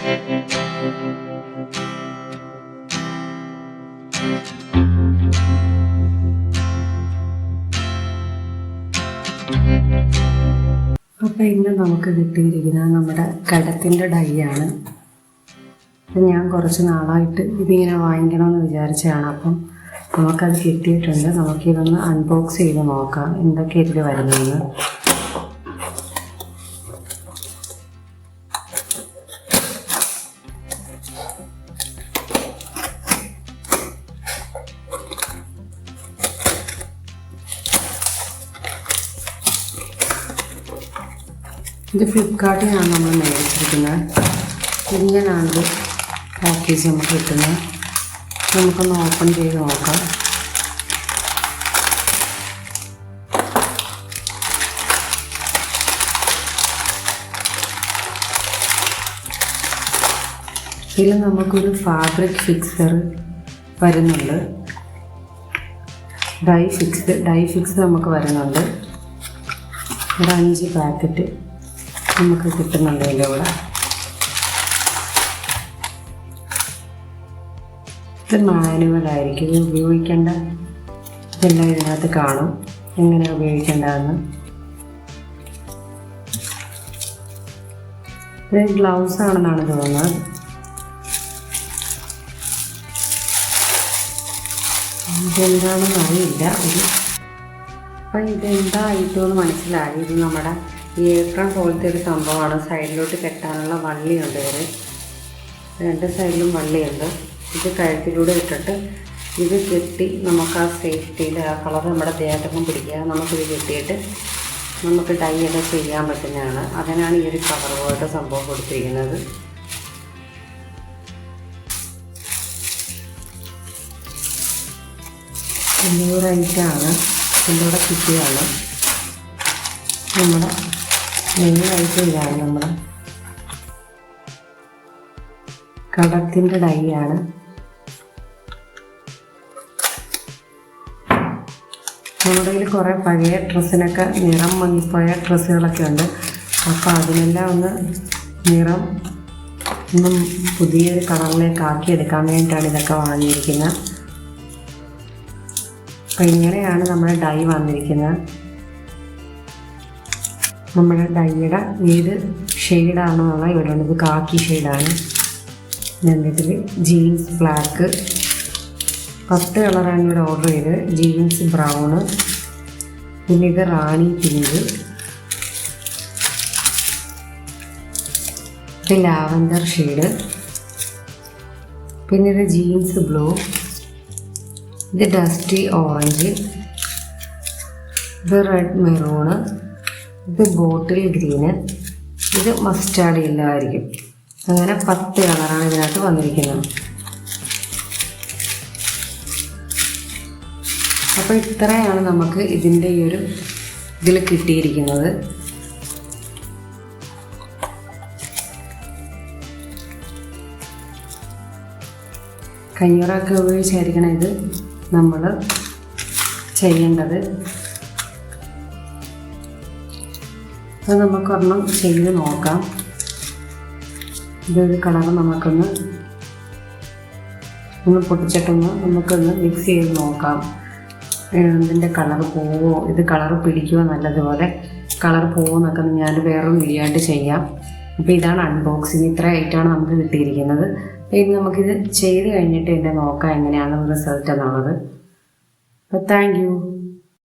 അപ്പോൾ ഇന്ന് നമുക്ക് കിട്ടിയിരിക്കുന്നത് നമ്മുടെ കടത്തിന്റെ ഡൈ ആണ് അപ്പം ഞാൻ കുറച്ച് നാളായിട്ട് ഇതിങ്ങനെ വാങ്ങിക്കണമെന്ന് വിചാരിച്ചതാണ്. അപ്പം നമുക്കത് കിട്ടിയിട്ടുണ്ട്. നമുക്കിതൊന്ന് അൺബോക്സ് ചെയ്ത് നോക്കാം. എന്തൊക്കെ ഇതിൽ വരുന്നതെന്ന് ഇത് ഫ്ലിപ്കാർട്ടിൽ നിന്നാണ് നമ്മൾ മേടിച്ചിരിക്കുന്നത്. ഇങ്ങനെയാണ് പാക്കേജ് നമുക്ക് കിട്ടുന്നത്. നമുക്കൊന്ന് ഓപ്പൺ ചെയ്ത് നോക്കാം. ഇതിൽ നമുക്കൊരു ഫാബ്രിക് ഫിക്സർ വരുന്നുണ്ട്. ഡൈ ഫിക്സ് ഡൈ ഫിക്സ് നമുക്ക് വരുന്നുണ്ട്. ഒരു അഞ്ച് പാക്കറ്റ് നമുക്ക് കിട്ടുന്നുണ്ട് ഇതിന്റെ കൂടെ. ഇത് മാനുവലായിരിക്കും. ഇത് ഉപയോഗിക്കേണ്ട ഇതെല്ലാം ഇതിനകത്ത് കാണും. എങ്ങനെ ഉപയോഗിക്കേണ്ടതെന്ന്. ഇത് ഗ്ലൗസ് ആണെന്നാണ് തോന്നുന്നത്. ഇതെന്താണെന്ന് അറിയില്ല. ഒരു അപ്പം ഐറ്റം മനസ്സിലായി. ഇത് നമ്മുടെ ഏപ്രൺ പോലത്തെ ഒരു സംഭവമാണ്. സൈഡിലോട്ട് കെട്ടാനുള്ള വള്ളിയുണ്ട് ഇതിന് രണ്ട് സൈഡിലും വള്ളിയുണ്ട്. ഇത് കഴുത്തിലൂടെ ഇട്ടിട്ട് ഇത് കെട്ടി നമുക്ക് ആ സേഫ്റ്റിയിൽ ആ കളർ നമ്മുടെ ദേഹത്തൊക്കെ പിടിക്കുക നമുക്കിത് കെട്ടിയിട്ട് നമുക്ക് ഡൈ ഒക്കെ ചെയ്യാൻ പറ്റുന്നതാണ്. അതിനാണ് ഈ ഒരു കവർ പോലത്തെ സംഭവം കൊടുത്തിരിക്കുന്നത്. അഞ്ഞൂറ് ഐറ്റാണ് ഇതിന്റെ കൂടെ കിട്ടിയതാണ് നമ്മുടെ ഐറ്റം ഇതാണ് നമ്മുടെ കടത്തിന്റെ ഡൈ ആണ് നമ്മുടെ കയ്യിൽ കുറേ പഴയ ഡ്രസ്സിനൊക്കെ നിറം മങ്ങിപ്പോയ ഡ്രസ്സുകളൊക്കെ ഉണ്ട്. അപ്പോൾ അതിനെല്ലാം ഒന്ന് നിറം ഒന്നും പുതിയൊരു കളറിലേക്ക് ആക്കി എടുക്കാൻ വേണ്ടിയിട്ടാണ് ഇതൊക്കെ വാങ്ങിയിരിക്കുന്നത്. അപ്പോൾ ഇങ്ങനെയാണ് നമ്മുടെ ഡൈ വന്നിരിക്കുന്നത്. നമ്മുടെ ഡൈയുടെ ഏത് ഷെയ്ഡാണെന്നുള്ള ഇവിടെ ഉള്ളത് കാക്കി ഷെയ്ഡാണ്. ഞങ്ങൾക്കിൽ ജീൻസ് ബ്ലാക്ക്. പത്ത് കളറാണ് ഇവിടെ ഓർഡർ ചെയ്തത്. Jeans brown. പിന്നെ ഇത് റാണി പിങ്ക്. ഇത് ലാവൻഡർ ഷെയ്ഡ്. പിന്നെ ഇത് ജീൻസ് ബ്ലൂ. ഇത് ഡസ്റ്റി ഓറഞ്ച്. ഇത് റെഡ് മെറൂണ്. ഇത് ബോട്ടിൽ ഗ്രീന് ഇത് മസ്റ്റാർഡ് യെല്ലോ ആയിരിക്കും. അങ്ങനെ പത്ത് കളറാണ് ഇതിനകത്ത് വന്നിരിക്കുന്നത്. അപ്പോൾ ഇത്രയാണ് നമുക്ക് ഇതിന്റെ ഈ ഒരു ഇതിൽ കിട്ടിയിരിക്കുന്നത്. കയ്യുറൊക്കെ ഉപയോഗിച്ചായിരിക്കണം ഇത് നമ്മൾ ചെയ്യേണ്ടത്. അത് നമുക്കൊരെണ്ണം ചെയ്ത് നോക്കാം. ഇതൊരു കളർ നമുക്കൊന്ന് ഒന്ന് പൊട്ടിച്ചിട്ടൊന്ന് നമുക്കൊന്ന് മിക്സ് ചെയ്ത് നോക്കാം. ഇതിന്റെ കളർ പോവോ? ഇത് കളർ പിടിക്കുമോ നല്ലതുപോലെ? കളർ പോവോ എന്നൊക്കെ ഞാൻ വേറൊരു വീഡിയോ ആയിട്ട് ചെയ്യാം. അപ്പോൾ ഇതാണ് അൺബോക്സിങ് ഇത്ര ആയിട്ടാണ് നമുക്ക് കിട്ടിയിരിക്കുന്നത്. അപ്പോൾ ഇനി നമുക്കിത് ചെയ്ത് കഴിഞ്ഞിട്ട് ഇതിന്റെ നോക്കാം എങ്ങനെയാണ് റിസൾട്ട് എന്നുള്ളത്. അപ്പോൾ താങ്ക് യു